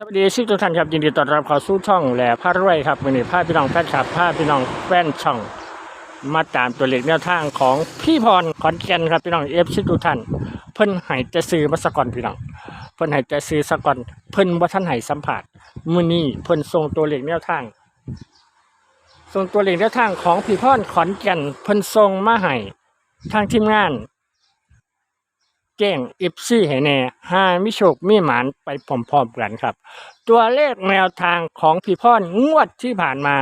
สวัสดีชิคทุกท่านครับยินดีต้อนรับเข้าสู่ช่องแหล่พระรวยครับวันนี้พาพี่น้องแฟนคลับพาพี่น้องแฟนช่อง มาตามตัวเลขแนวทางของพี่พรขอนแก่นครับพี่น้องเอฟชิคทุกท่านเพิ่นให้จะซื้อมาสก่อนพี่น้องเพิ่นให้จะซื้อสก่อนเพิ่นบ่ทันให้สัมผัสมื้อนี้เพิ่นส่งตัวเลขแนวทางส่งตัวเลขแนวทางของพี่พรขอนแก่นเพิ่นส่งมาให้ทางทีมงาน แจ้งอิฟซี่ให้แน่หามิโชคมีหมานไปพร้อมๆกันครับ ตัวเลขแนวทางของพี่พ่อนงวดที่ผ่านมา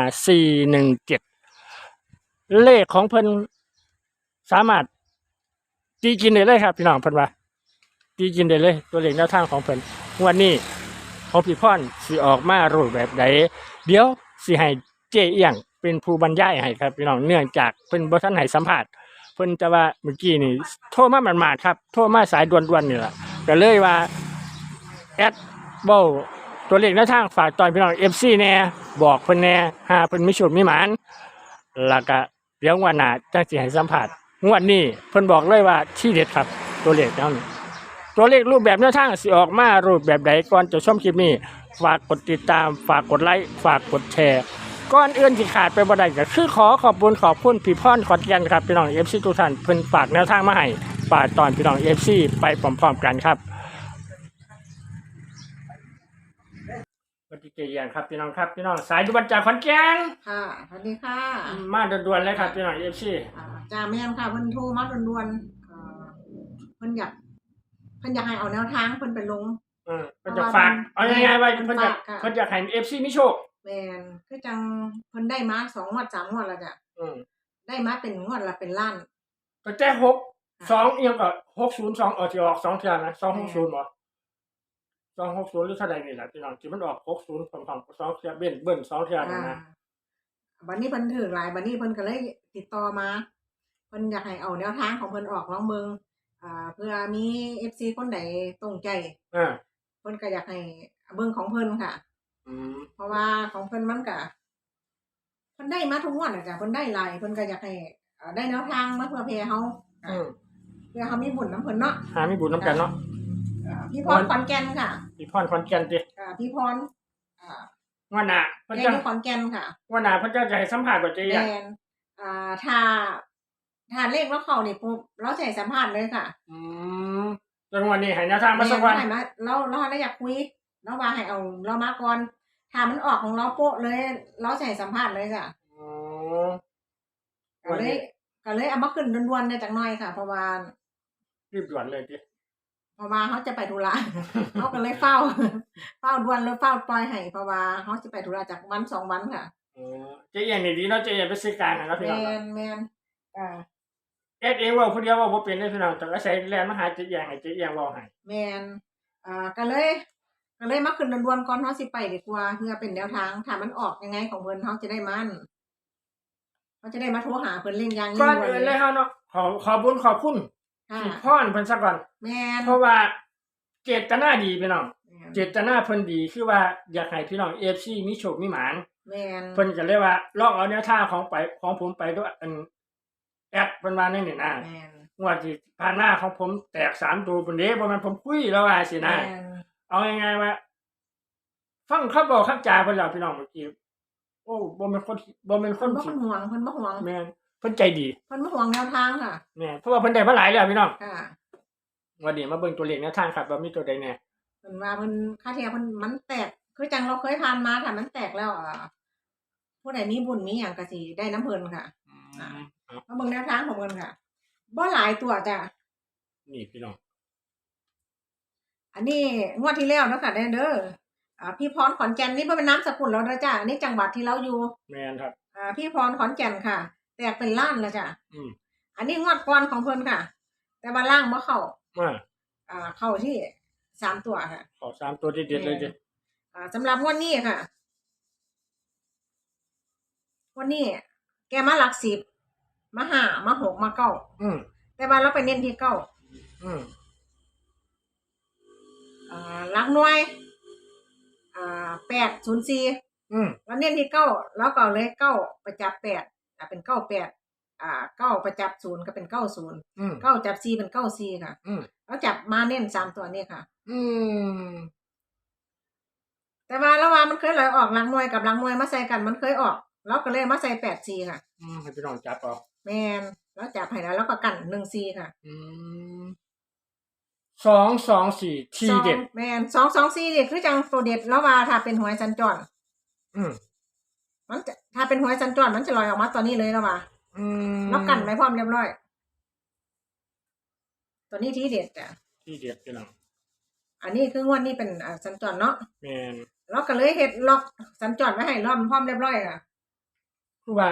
417 เลขของเพิ่นสามารถตีกินได้เลยครับ พี่น้องเพิ่นว่าตีกินได้เลย ตัวเลขแนวทางของเพิ่นงวดนี้ของพี่พ่อนสิออกมารูปแบบใดเดี๋ยวสิให้เจเอียงเป็นผู้บรรยายให้ครับพี่น้องเนื่องจากเพิ่นบ่ทันให้สัมภาษณ์ เพิ่นจะว่าเมื่อกี้นี่โทรมาหมาดๆครับโทรมาสายด่วนๆนี่แหละก็เลยว่าแอดเบ้าตัวเลขแนวทางฝากตอนพี่น้อง FC แน่บอกเพิ่นแน่หาเพิ่นไมีโชคมีหมานแล้วก็เดี๋ยววันหน้าจังสิให้สัมภาษณ์งวดนี้เพิ่นบอกเลยว่าที่เด็ดครับ ตัวเลขแนวนี้ตัวเลขรูปแบบแนวทางสิออกมารูปแบบใดก่อนจะชมคลิปนี้ ฝากกดติดตาม ฝากกดไลค์ฝากกดแชร์ ก่อนอื่นที่ขาดไปบ่ได้ก็คือขอขอบคุณขอบคุณพี่พ่อนขอนแก่นครับพี่น้องเอฟซีทุกท่านเพิ่นฝากแนวทางมาให้ฝากตอนพี่น้องเอฟซีไปพร้อมๆกันครับปฏิกิริยาครับพี่น้องครับพี่น้องสายดุบันจากขอนแก่นค่ะสวัสดีค่ะมาด่วนๆเลยครับพี่น้องเอฟซีอ่าจ่าแม่นค่ะเพิ่นโทรมาด่วนๆอ่าเพิ่นอยากเพิ่นอยากให้เอาแนวทางเพิ่นไปลงเออเพิ่นจะฝากเอายังไงว่าเพิ่นจะฝากค่ะเพิ่นจะให้เอฟซีมีโชค แม่นคือจังเพิ่นได้มาสองงวดสามงวดแล้วจ้ะอืมได้มาเป็นงวดละเป็นล้าน ก็แจ้หกสองเอียงก็หกศูนย์สองเออที่ออกสองเทือนนะสองหกศูนย์บ่สองหกศูนย์หรือเท่าใดนี่แหละพี่น้องที่มันออกหกศูนย์พร้อมๆสองเทือนเบิ้ลเบิ้ลสองเทือนอ่านะนะบัดนี้เพิ่นถือหลายบัดนี้เพิ่นก็เลยติดต่อมาเพิ่นอยากให้เอาแนวทางของเพิ่นออกลองเบิ่งอ่าเพื่อมี FC คนใดตรงใจอ่าเพิ่นก็อยากให้เบิ่งของเพิ่นค่ะ อืมเพราะว่าของเพิ่นมันก็เพิ่นได้มาทุกงวดอะจ้ะเพิ่นได้หลายเพิ่นก็อยากให้เอ่อได้แนวทางมาเพื่อเพเฮาอืมเพื่อเฮามีบุญน้ำเพิ่นเนาะหามีบุญน้ำกันเนาะ อ่าพี่พรขอนแก่นค่ะพี่พรขอนแก่นติอ่าพี่พรอ่าวันหน้าเพิ่นแกจะอยู่ขอนแก่นค่ะวันหน้าเพิ่นจะจะให้สัมภาษณ์บ่เจีแมนอ่าถ้าถ้าเลขแล้วเข้านี่ปุ๊บเราใส่สัมภาษณ์เลยค่ะอืมจังหวะนี้ให้แนวทางมาสักวันแม่นให้มาเราเราเราอยากคุยเราว่าให้เอาเรามาก่อน ถ้ามันออกของเราโป๊ะเลยเราใส่สัมภาษณ์เลยค่ะอ๋อก็เลยก็เลยเอามาขึ้นด่วนๆได้จักหน่อยค่ะ เพราะว่ารีบด่วนเลยติเพราะว่าเขาจะไปธุระ เขาก็เลยเฝ้า เฝ้าด่วนแล้วเฝ้าปล่อยให้เพราะว่าเขาจะไปธุระจากวันสองวันค่ะอ๋อเจีอย่างนี้ดีเนาะเจีอย่างไปซื้อกลางนะแมพี่น้องนแมนอ่าเอ็ดเองเว่าผู้เดียวเว่าบ่เป็นเลยพี่น้องต้องอาศัยแลนมาหาเจีอย่างให้เจีอย่างเว้าให้แมนอ่าก็เลย ก็เลยมาขึ้นด่วนๆก่อนเขาสิไปดีกว่าเพื่อเป็นแนวทางถ้ามันออกยังไงของเพิ่นเขาจะได้มันเขาจะได้มาโทรหาเพิ่นเล่นอยางก่อนด่วอื่นเลยเฮาเนาะขอขอบุญขอบคุณค่ะพี่พรเพิ่นซะก่อนแมนเพราะว่าเจตนาดีพี่น้องแม่นเจตนาเพิ่นดีคือว่าอยากให้พี่น้อง AFC มีโชคมีหมานแมนเพิ่นก็เลยว่าลองเอาแนวทางของไปของผมไปด้วยอันแอปเพิ่นว่าในนี่นะแมนงวดที่ผ่านหน้าของผมแตกสามตัวเพิ่นเด้บ่แม่นผมคุยแล้วว่าสิแมนะน เอาง่ายๆว่า ฟังคำบอกคำจาเพิ่นแล้วพี่น้องเมื่อกี้โอ้บ่แม่นคนบ่แม่นคเพิ่นนบ่สิห่วงเพิ่นบ่ห่วงแม่นเพิ่นใจดีเพิ่นบ่ห่วงแนวทางค่ะ แม่นเพราะว่าเพิ่นได้มาหลายแล้วพี่น้องค่ะวันนี้มาเบิ่งตัวเลขแนวทางครับว่ามีตัวใดแน่เพิ่นว่าเพิ่นค่าเทียมเพิ่นมันแตก คือจังเราเคยผ่านมาถ้ามันแตกแล้วอ่าผู้ใดมีบุญมีหยังก็สิได้น้ำเพิ่นค่ะ อ่า มาเบิ่งแนวทางของเพิ่นค่ะบ่หลายตัวจ้ะนี่พี่น้อง อันนี้งวดที่แล้วเนาะค่ะเด้อเด้ออ่าพี่พรขอนแก่นนี่บ่เป็นนามสกุลเราเด้อจ้ะอันนี้จังหวัดที่เราอยู่แม่นครับ อ่าพี่พรขอนแก่นค่ะ แตกเป็นล้านแล้วจ้ะอืมอันนี้งวดก่อนของเพิ่นค่ะ แต่ว่าล่างบ่เข้ามาอ่าเข้าที่สามตัวค่ะขอสามตัวเด็ดๆเลยเด้อ่าสำหรับงวันนี้ค่ะงวันนี้แกมาหลักสิบมาห้ามาหกมาเก้าอืมแต่ว่าเราไปเน้นที่เก้าอืม อ่าหลักหน่วย อ่าแปดศูนย์สี่อืมแล้วเน้นที่เก้าแล้วก็เอาเลยเก้าประจับแปดอ่าเป็นเก้าแปดอ่าเก้าประจับศูนย์ก็เป็นเก้าศูนย์อืมเก้าจับสี่เป็นเก้าสี่ค่ะ อืมแล้วจับมาเน้นสามตัวนี้ค่ะ อืมมันเคยลอยออกหลังมวยกับหลังมวยมาใส่กันมันเคยออกเราก็เลยมาใส่แปดซีค่ะ อืมให้พี่น้องจับเออกแมนแล้วจับให้แล้วแล้วก็กันหนึ่งซีค่ะ อืม สองสองสี่ทีเด็ดสองแมนสองสองซีเด็ดคือจังตัวเด็ดแล้วว่าถ้าเป็นหวยสัญจรอืมมันจะถ้าเป็นหวยสัญจรมันจะลอยออกมาตอนนี้เลยแล้วว่าอืมแล้วกันไว้พร้อมเรียบร้อย ตัวนี้ที่เด็ดจ้ะทีเด็ดพี่น้องอันนี้คืองวดนี้เป็นอ่าสัญจรเนาะแมนเราก็เลยเฮ็ดล็อกสัญจรไว้ให้รอบพร้อมเรียบร้อยค่ะคือว่า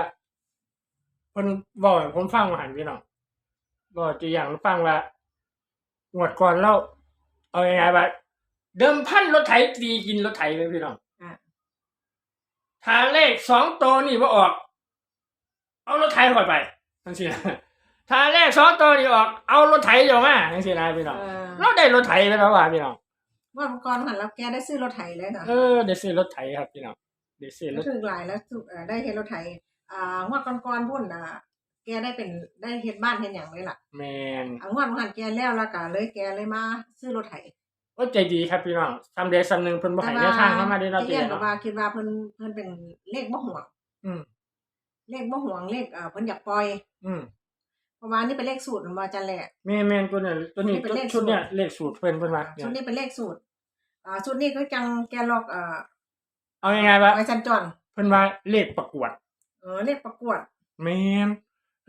เพิ่นบอกให้ผมฟังมาหันพี่น้องบอกตัวอย่างฟังว่า งวดก่อนเราเอายังไงว่าเดิมพันรถไถตีกินรถไถเลยพี่น้องอ่าถ้าเลขสองตัวนี่ว่าออก เอารถไถก่อนไปทั้งสิ้นนะถ้าเลขสองตัวนี่ออก เอารถไถอยู่มาทั้งสิ้นนะพี่น้องเออเราได้รถไถไปแล้วว่ะพี่น้องงวดก่อนหันแล้วแกได้ซื้อรถไถเลยค่ะเออได้ซื้อรถไถครับพี่น้องได้ซื้อรแล้วถถึงหลายแล้วสุดเอ่อได้เฮ็ดรถไถอ่างวดก่อนๆพุ่นอะ แกได้เป็นได้เฮ็ดบ้านเฮ็ดหยังเลยล่ะแมนอ่างวดหันแกแล้วแล้วก็เลยแกเลยมาซื้อรถไถโอ้ใจดีครับพี่น้องทำเดซำหนึ่งเพิ่นบ่ให้แนวทางเข้ามาได้เราไอ้เตีเอี้ยยนก็เนาะว่าคิดว่าเพิ่นเพิ่นเป็นเลขบ่ห่วงอืมเลขบ่ห่วงเลขอ่าเพิ่นอยากปล่อยอืมเพราะว่านี่เป็นเลขสูตรของว่าจันแหละ แม่แม่นตัวนี้ตัวนี้นี่เป็นเลขชุดเนี้ยสูตร เลขสูตรเพิ่นเพิ่นว่าเนี่ชุดยนี้เป็นเลขสูตรอ่าชุดนี้ก็จังแกล็อกเอ่อเอายังไงวะไว้จันจอนเพิ่นว่าเลขประกวดเออเลขประกวดแม่น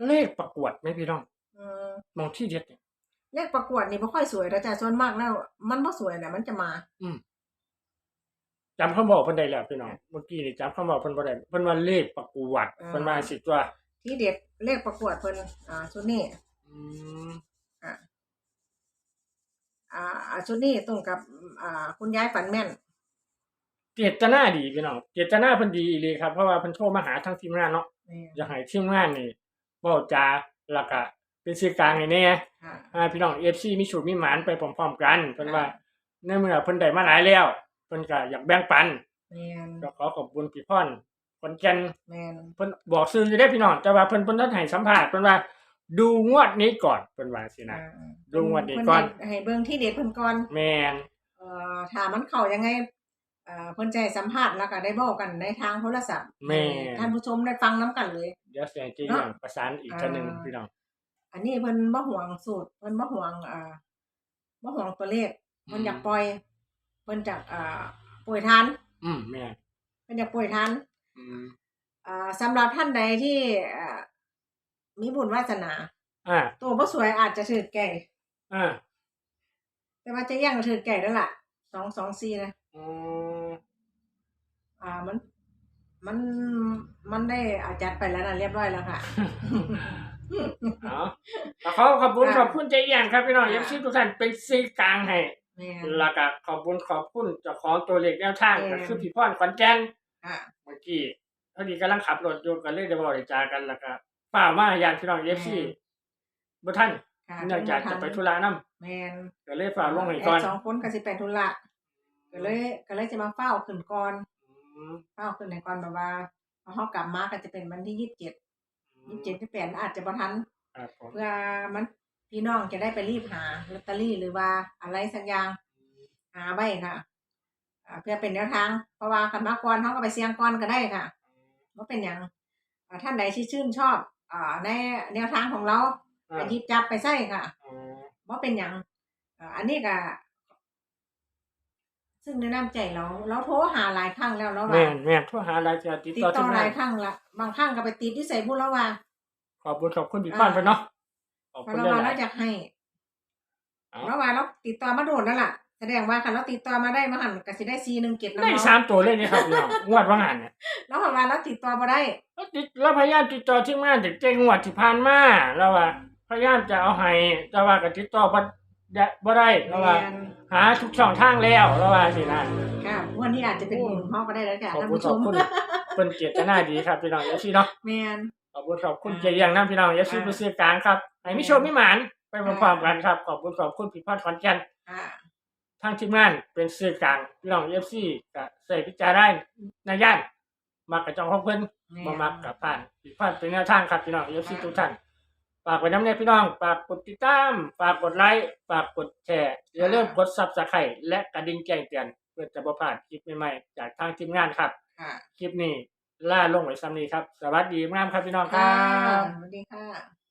เลขประกวดไหมพี่น้องเออมองที่เด็ดเนี่ย เลขประกวดนี่บ่ค่อยสวยแต่จ้ะส่วนมากแล้ว มันบ่สวยน่ะมันจะมาจำคำบอกเพิ่นได้แล้วพี่น้อง เมื่อกี้นี่จำคำบอกเพิ่นบ่ได้เพิ่นว่าเลขประกวดเพิ่นว่าสิตัวที่เด็ดเลขประกวดเพิ่นอ่าชุดนี้ อืมอ่าอ่าอ่าชุดนี้ตรงกับอ่าคุณยายฝันแม่น เจตนาดีพี่น้อง เจตนาเพิ่นดีอีหลีครับเพราะว่าเพิ่นโทรมาหาทางทีมงานเนาะนี่อยากให้ทีมงานนี่ เว้าจาแล้วก็เป็นสื่อกลางให้แน่ค่ะอ่าพี่น้อง FC มีสูตรมีหมานไปพร้อมๆกันเพิ่นว่าในเมื่อเพิ่นได้มาหลายแล้วเพิ่นก็อยากแบ่งปันแม่นก็ขอขอบคุณพี่พรคนแก่น แม่นเพิ่นบอกซื่ออยู่ได้อพี่น้องแต่ว่าเพิ่นเพิ่นทันให้สัมภาษณ์เพิ่นว่า ดูงวดนี้ก่อนเพิ่นว่าสินะ อ่าดูงวดนี้ก่อน เพิ่ให้เบิ่งที่เด็ดเพิ่นก่อนแม่นเอ่อถ้ามันเข้ายังไง เอ่อเพิ่นจะให้สัมภาษณ์แล้วก็ได้บอกกันในทางโทรศัพท์แม่ ท่านผู้ชมได้ฟังน้กันเลย เดี๋ยวเสียงจะเรื่องประสานอีกเทื่อหนึงอ่าพี่น้องอันนี้เพิ่นบ่ห่วงสูตรเพิ่นบ่ห่วงอ่าบ่ห่วงตัวเลขเพิ่นอยากปล่อยเพิ่นจากอ่าป่วยทานอืมแม่นเพิ่นอยากป่วยทาน อืมอ่าสำหรับท่านใดที่อ่ามีบุญวาสนา อ่าตัวบ่สวยอาจจะถือแก่ อ่าแต่ว่าจะย่างก็ถือแก่แล้วล่ะ224นะ อืม อ่ามัน มันมันได้อาจัดไปแล้วนะเรียบร้อยแล้วค่ะ เอาเอาขอขอบคุณค่ะขอบคุณใจเอียงครับพี่น้องค่ะ FC ทุกท่านเป็นสื่อกลางให้แม่น แล้วก็ขอบคุณขอบคุณเจ้าของตัวเลขแนวทางเออก็คือพี่พรขอนแก่น อ่าเมื่อกี้พอดีกำลังขับรถอยู่ก็เลยได้บอกได้จากันแล้วก็ฝ่ากมาญาติพี่น้อง FC บ่ทันค่ะเนื่องจากจะไปธุระนำแม่นก็เลยฝ่ากลงให้ก่อนแสองคนก็สิไปธุระก็เลยก็เลยจะมาเฝ้าขึ้นก่อนอืม เฝ้าขึ้นในก่อนแบบว่าพอเขากลับมาก็จะเป็นวันที่ยี่สิบเจ็ดยี่สิบเจ็ดที่แปดอาจจะบ่ทันครับผมเพื่อมันพี่น้องจะได้ไปรีบหาลอตเตอรี่หรือว่าอะไรสักอย่างหาไว้ค่ะอ่าเพื่อเป็นแนวทาง เพราะว่าคันมาก่อนเขาก็ไปเสี่ยงก่อนก็ได้ค่ะว่าเป็นอย่างอ่าท่านใดที่ชื่นชอบอ่าในแนวทางของเราอ่าไปหยิบจับไปใส่ค่ะอ๋อว่าเป็นอย่างอ่าอันนี้ก็ ซึ่งในน้ำใจเราเราโทรหาหลายครั้งแล้วเราแม่ว่านแม่นโทรหาหลายเทื่อติดติดต่อต่ที่อหงาลานยครั้งละบางครั้งก็ไปติดที่ใส่พูดแล้วว่าขอบคุณขอบคุณพี่พรเพิ่นเนาะขอบเพคุณราะเราว่าหเราลายอยากให้ๆเอาเราว่าเราติดต่อมาโดนแล้วล่ะ แสดงว่าคันเราติดต่อมาได้มาหันก็สิได้ซีหนึ่งเก็บได้สามตัวเลยนี่ครับพี่น้องงวดว่างานเนี่ยแล้วว่าเราติดต่อมาได้ แล้วติดแล้วพยายามติดต่อที่งานแต่เจ๊งวดที่ผ่านมาแล้วว่า พยายามจะเอาให้แต่ว่าก็ติดต่อบ่ได้บ่ได้แล้วว่า แม่น หาทุกช่องทางแล้วแล้วว่าสินะค่ะวันนี้อาจจะเป็นบุญของเขาก็ได้แล้วค่ะขอบท่านคุณผู้ขชอบมคุณเพิ่นเจตนาดีครับพี่น้องเอฟซีเนาะแมน ขอบคุณขอบคุณเจเรียงน้ำพี่น้องเอฟซีอ่า ผู้ซื้อกลางครับให้มิโชคมิหมานไปพร้อมๆกันครับขอบคุณขอบคุณพี่พรขอนแก่น อ่าทางทีมงานเป็นซื้อกลางพี่น้องเอฟซีก็ใส่พิจารณาในย่านมักกับจองของเพิ่นแม่นบ่มักกับผ่านผิดพลาดเป็นแนวทางครับพี่น้องเอฟซีทุกท่าน ฝากไว้น้ำเนี่ยพี่น้อง ฝากกดติดตาม ฝากกดไลค์ ฝากกดแชร์อย่าลืมกดซับสไครต์และกระดิ่งแจ้งเตือนพื่อจะบ่พลาดคลิปใหม่ๆจากทางทีมงานครับ ค่ะคลิปนี้ล่าลงไว้ซ้ำนี้ครับ สวัสดีงามครับพี่น้องครัค่ะบ สวัสดีค่ะ